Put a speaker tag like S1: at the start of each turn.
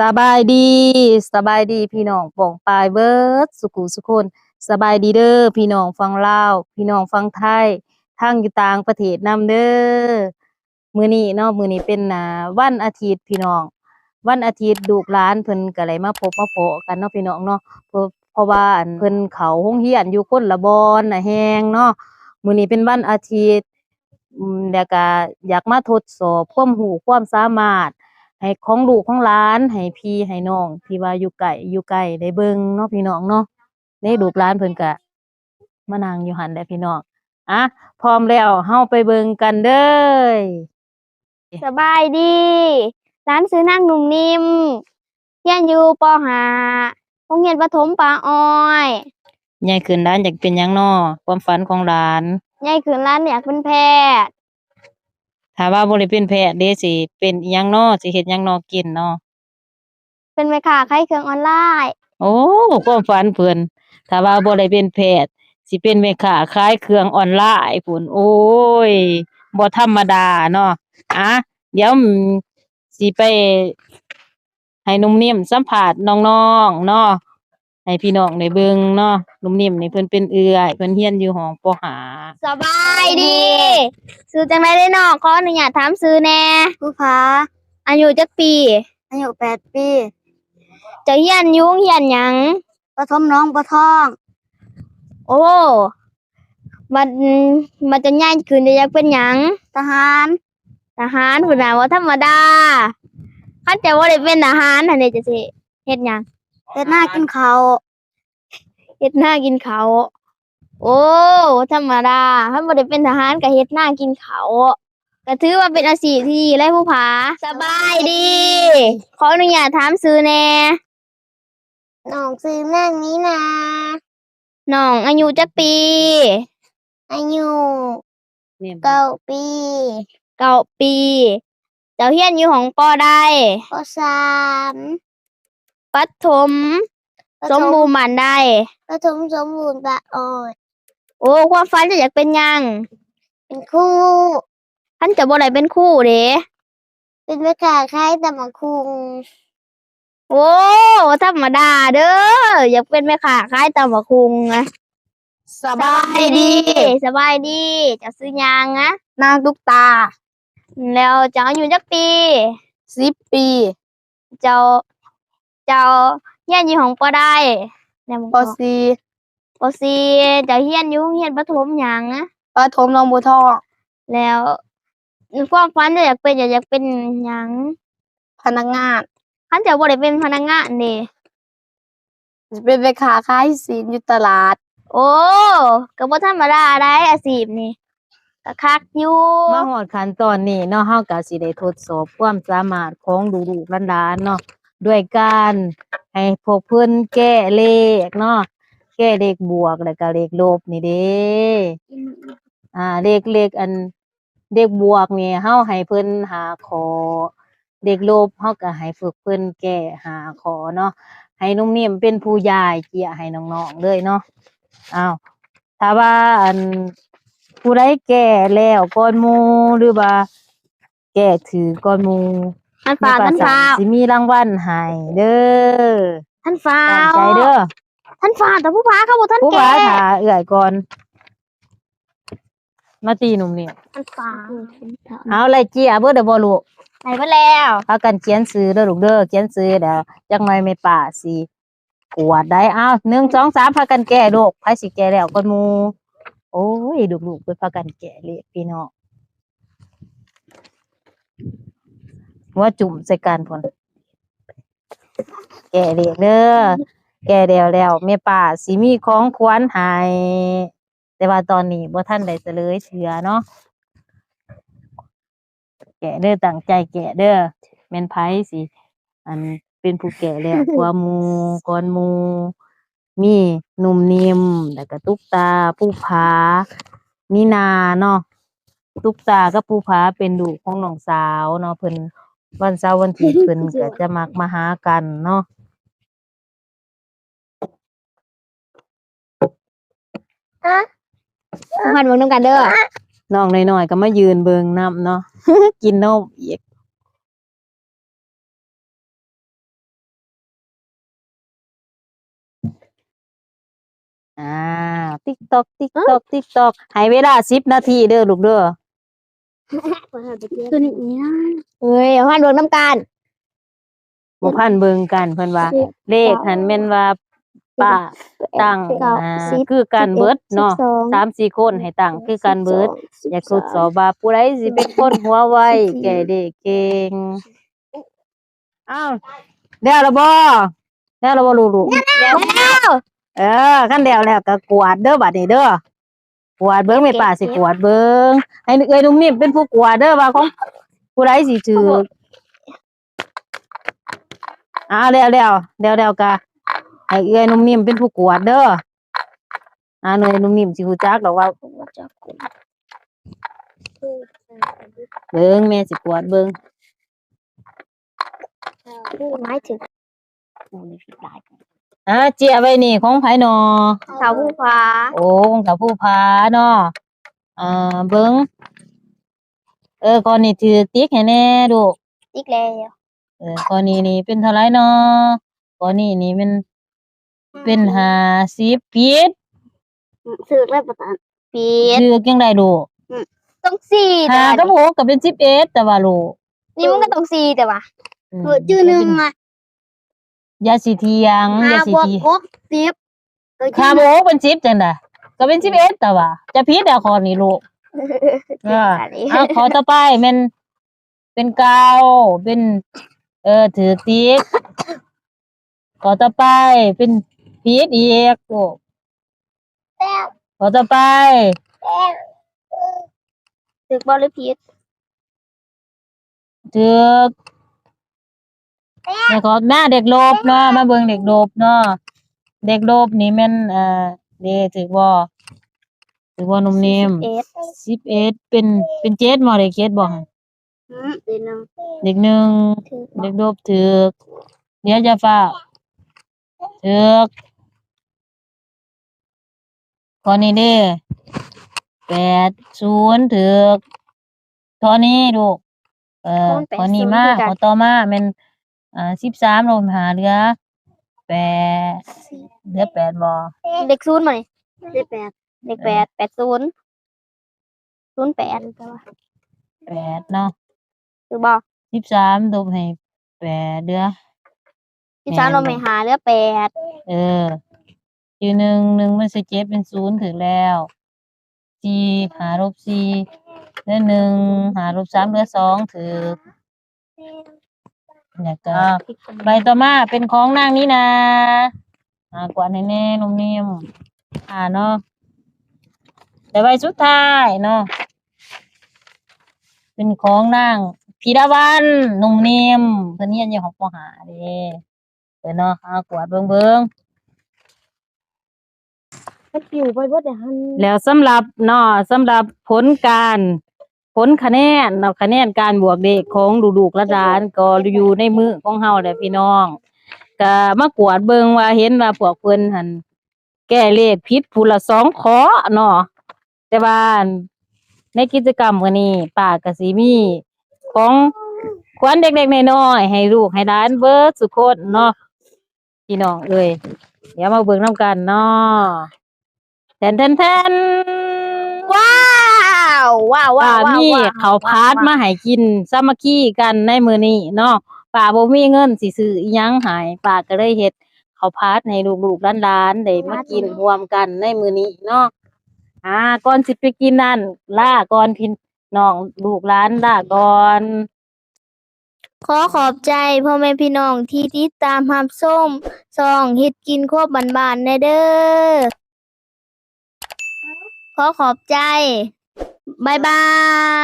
S1: สบายดีสบายดีพี่น้องป่องปลายเบิร์ดสุขุสุคนสบายดีเด้อพี่น้องฟังลาวพี่น้องฟังไทยทั้งอยู่ต่างประเทศนํเด้อมื้อนี้เนาะมื้อนี้เป็นอ่าวันอาทิตย์พี่น้อง วันอาทิตย์ลูกหลานเพิ่นก็เลยมาพบมาเพาะกันเนาะพี่น้องเนาะเพราะเพราะว่าเพิ่นเขาโรงเรียนอยู่คนละบอนน่ะแฮงเนาะมื้อนี้เป็นวันอาทิตย์อืมแล้วก็อยากมาทดสอบความรู้ความสามารถ ให้ของลูกของหลานให้พี่ให้น้องที่ว่าอยู่ไกลอยู่ไกลได้เบิ่งเนาะพี่น้องเนาะนี่ลูกหลานเพิ่นก็มานั่งอยู่หั่นแหละพี่น้องอะพร้อมแล้วเฮาไปเบิ่งกันเด้อ
S2: สบายดี ร้านซื้อนั่งหนุ่มนิ่มเรียนอยู่ปหาโรงเรียนประถมปาอ้อย
S1: ใหญ่ขึ้นหลานอยากเป็นหยังน้อความฝันของหลาน
S2: ใหญ่ขึ้นร้านอยากเป็นแพทย์
S1: ถ้าว่าบ่ได้เป็นแพทย์เด้สิเป็นอิหยังน้อสิเฮ็ดหยังน้อกินน้อ
S2: เป็นแม่ค้าขายเครื่องออนไลน์
S1: โอ้ความฝันเพิ่นถ้าว่าบ่ได้เป็นแพทย์สิเป็นแม่ค้าขายเครื่องออนไลน์พุ่นโอ้ยบ่ธรรมดาเนาะอะเดี๋ยวอืมสิไปให้หนุ่มนิ่มสัมภาษณ์น้องๆเนาะ ให้พี่น้องได้เบิ่งเนาะหนุ่มนิ่มนี่เพิ่นเป็นเอื้อยเพิ่นเรียนอยู่ห้องปห้า
S2: สบายดีซื้อจังไรได้นอกขออนุญาตถามซื้อแน่ผู้พาอายุจักปี
S3: อายุแปดปี
S2: เจะเฮียนอยุงเฮียนหยัง
S3: ปฐมน้องปะท้อง
S2: โอ้มันมันจะง่ายขึ้นจะอยากเป็นหยัง
S3: ทหาร
S2: ทหารพุ่นน่ะว่าธรรมดาคันจะว่าได้เป็นทหารอันนี้จะสิเฮ็ดหยัง
S3: เฮ็ดหน้ากินข้าว
S2: เฮ็ดหน้ากินเขาวโอ้ธรรมดาถ้าบ่ได้เป็นทหารก็เฮ็ดหน้ากินเขาวก็ถือว่าเป็นอาชีพที่ดีและผู้ผาสบายดี ขออนุญาตถามซื้อแหน่
S3: น้องซื้อแม่นี้นะ
S2: น้องอายุจักปี
S3: อายุ
S1: เนี่ย
S3: เก้าปี
S2: เก้าปี เจ้าเฮียนอยู่ของปอได้
S3: ปสาม
S2: ปฐม
S3: ป
S2: ส
S3: ฐ
S2: มบูรณ์มันได้
S3: ปฐมสมบูรณ์ปะอ่อย
S2: โอ้ความฝันจะอยากเป็นหยัง
S3: เป็นครู
S2: ท่านจะบ่ได้เป็นครู่เด้
S3: เป็นแม่ค้าขายตำบักคุง
S2: โอ้ธรรมดาเด้ออยากเป็นแม่ค้าขายตำบักคุงนะ
S3: สบายดี
S2: สบายดีจะซื้อยางนะ
S3: นางตุกตา
S2: แล้วเจ้าอายุจักปี
S3: สิบปี
S2: เจ้า เจ้าเฮียนอยู่ของปอได้แล้วมึง
S3: ป
S2: ก็
S3: สี่
S2: ปอซีเจ้าเฮียนอยู่โรงเฮียนประถมหยังนะ
S3: ปฐมน้องบัวทอง
S2: แล้วความฝันจะอยากเป็นอยากเป็นหยัง
S3: พนักงาน
S2: คันเจ้าบ่ได้เป็นพนักงานนี่
S3: เป็นแม่ค้าขายสินอยู่ตลาด
S2: โอ้ก็บ่ธรรมดาได้อาชีพนี่ก็คักอยู่
S1: มาฮอดขั้นตอนนี้เนาะเฮาก็สิได้ทดสอบความสามารถของลูกๆหลานๆเนาะ ด้วยการให้พวกเพิ่อนแก้เลขเนาะแก้เลขบวกแล้วก็เลขลบนี่เด้อ่าเลขเลขอันเลขบวกนี่เฮาให้เพิ่นหาขอเลขลบเฮาก็ให้ฝึกเพิ่นแก้หาขอเนาะให้นุ่มนิ่มเป็นผู้ยายเจียให้น้องๆเลยเนาะอ้าวถ้าว่าอันผู้ใดแก้แล้วก่อนมูหรือว่าแก้ถือก่อนมู
S2: ท่านฟ้า
S1: แม่
S2: ท่าน
S1: ป
S2: ฟ้า
S1: สสิมีรางวัลให้เด้อ
S2: ท่านฟ้า
S1: ตั้งใจเด้อ
S2: ท่านฟ้าแต่ผู้ฟ้าเขาบอกท่าน
S1: ผู้
S2: แก่
S1: ว่าถ้าเอื้อยก่อน มาตีหนุ่มนี่
S2: ท่านฟ้า
S1: เอาเลยเจียเบิดเด้อบ่ลูก
S2: ไหนมาแล้ว
S1: พากันเขียนซื้อเด้อลูกเด้อเขียนซื้อเดี๋ยวจักหน่อยไม่ป่าสิกวดได้อ้าวหนึ่งสองสามพากันแก่ลูกไผสิแก่แล้วก่อนหมู่โอ้ยลูกๆเพิ่นพากันแก่เลยพี่น้องหั ว่าจุ่มใส่กันพุ่นแก่เด็กเด้อแก่แล้วแล้วแม่ป่าสิมีของขวัญให้แต่ว่าตอนนี้บ่ทันได้เฉลยเชื่อเนาะแก่เด้อตั้งใจแก่เด้อแม่นไผสิอันเป็นผู้แก่แล้วกว่าหมูก่อนหมูมีหนุ่มนิ่มแล้วก็ตุ๊กตาผู้ผามีนาเนาะตุ๊กตากับผู้ผาเป็นลูกของน้องสาวเนาะเพิ่น วันเสาร์วันที่เพิ่นก็จะมักมาหากันเนาะ
S2: หันเบิ่งนำกันเด้อ
S1: น้องน้อยๆก็มายืนเบิ่งน้ำเนาะ กินนมอีกอ่าติ๊กตอกติ๊กตอกติ๊กตอกให้เวลาสิบนาทีเด้อลูกเด้อ
S3: ตัวนี้นะ
S2: เอ้ยเอาพันเบิ่งน้ำกัน
S1: บ่พันเบิ่งกันเพิ่นว่า เลขหันแม่นว่าป้าตั้ง
S2: เก้า
S1: อ่า
S2: สิบ
S1: คือการเบิดเนาะ
S2: สิบสอง
S1: สามสี่คนให้ตั้งคือการเบิด
S2: สิบ
S1: อยากทดสอบว่าผู้ใดสิเป็นคนหัวไวแก่เด็กเก่งอ้าวเดี๋ยวละบ่เดี๋ยวละบ่ลูกๆ
S2: แล้ว
S1: เออขั้นเดียวแล้วก็กวาดเด้อบัดนี้เด้อ กวาดเบิ้งไม่ป่าสิกวาดเบิ้งให้เอ้ยนุ่มนิ่มเป็นผู้กวาดเด้อว่าของผู้ใดสิถืออ่าเร็วเร็วเร็วเร็วกะให้เอ้ยนุ่มนิ่มเป็นผู้กวาดเด้ออ่าเนยนุ่มนิ่มสิฮู้จักดอกว่าเบิ้งแม่สิกวาดเบิ้ง
S2: หมายถึง
S1: อ่าเจียไว้นี่ของไผนอ
S2: สาวผู้ฟ้า
S1: โอ้ของกับผู้พาเนาะอ่าเบิ้งเออก่อนนี้ถือติ๊กให้แน่ดู
S2: อีกแล้ว
S1: เออข้อนี้นี่เป็นเท่าไหรเนาะข้อนี้นี่มันเป็นห้าสิบปีด
S3: ซื้อได้ประทาน
S2: ปีด
S1: ชื่อยังได้ดู
S2: ต้องสี่แต่
S1: ห้า
S2: ว่า
S1: กับหกก็เป็นสิบเอ็ดแต่ว่าลูก
S2: นี่มันก็ต้องสี่แต่ว่า
S1: ม
S3: เออชื่อหนึ่งอะ
S1: อยาสีเทียงอ
S3: ห้า
S1: ย่าสี
S3: บวก
S1: เทียง
S3: หกสิบเออ
S1: ห้า
S3: ชื่อ
S1: โมกเป็นสิบจังไดก็เป็นสิบเอ็ดแต่ว่า จะพิษแต่ข้อนี้ลูก เออ
S2: อันนี้
S1: อะขอต่อไปแมันเป็นเกาเป็น เออถือติ๊กขอต่อไปเป็นพีดอีกลูกขอต่อไป
S2: ถึกบอลหรือพีด
S1: ถือก แล้วก็หน้าเด็กโลบเนาะมาเบิ่งเด็กโลบเนาะเด็กโลบนี่แม่นเอ่อเด้ถือบ่ถือบ่หนุ่มนิ่ม
S2: เอส
S1: สิบเอ็ดเป็นเป็นเจ็ดบ่เด็กเจ็ดบ่หั่น
S3: อืมเดี๋ยวหนึ่ง
S1: เด็กหนึ่ง
S2: ถึก
S1: เด็กโลบถือกเดี๋ยวจะฟ้าวถือกข้อนี้เด้แปดศูนย์ถือกข้อนี้ลูกเอ่อข้อนี้มาข้อต่อมาแม่น อ่าสิบสามลงหาเหลือแปดเหลือแปดบ่
S2: เด็กศูนย์มานี่
S3: ได้แปด
S2: เด็กแปดแปดศูนย์ศูนย์แปดแต่ว่า
S1: แปดเนาะ
S2: ถือบอ
S1: สิบสามลบให้แปดเหลือ
S2: ที่สามเราไม่หาเหลือแปด
S1: เออคือหนึ่งหนึ่งมันสิเจ็ดเป็นศูนย์ถึงแล้วสี่หาลบสี่เหลือหนึ่งหาลบสามเหลือสองถือ เนี่ยก็ใบต่อมาเป็นของนางนี่นะหากว่าแน่ๆนุ่มนิ่มอ่าเนาะแต่ใบสุดท้ายเนาะเป็นของนางพีดาวันนุ่มนิ่มเพิ่นเรียนอยู่ของปหาเด้เออเนาะเอากวาดเบิ่งเบิ่ง
S3: มันปิวไปเบิดเดี๋ยวหัน
S1: แล้วสำหรับเนาะสำหรับผลการ ผลคะแนนเนาะคะแนนการบวกเด็กของลูกๆและหลานก็อยู่ในมือของเฮาแหละพี่น้องก็มากวดเบิ่งว่าเห็นว่าพวกเพิ่นหันแก้เลขผิดผู้ละสองขอเนาะแต่ว่าในกิจกรรมวันนี้ป้าก็สิมีของขวัญเด็กๆน้อยๆให้ลูกให้หลานเบิดสุคนเนาะพี่น้องเอ้ยเดี๋ยวมาเบิ่งนํกันเนาะแทนแทนแทนา
S2: วว้าวว้า
S1: ป้าว
S2: ว้าว
S1: มี
S2: ว้าว
S1: เขาวพาดมาให้กินสามัคคีกันในมื้อนี้เนาะป้าบ่มีเงินสิซื้ออิหยังให้ป้าก็เลยเฮ็ดเขาวพาดให้ลูกๆหลานๆได้มากินร่วมกันในมื้อนี้เนาะอ่าก่อนสิไปกินนั่นล่าก่อนพี่น้องลูกหลานล่าก่อน
S2: ขอขอบใจพ่อแม่พี่น้องที่ติดตามรับส้มซองเฮ็ดกินครบบานๆแน่เด้อขอขอบใจ บ๊ายบาย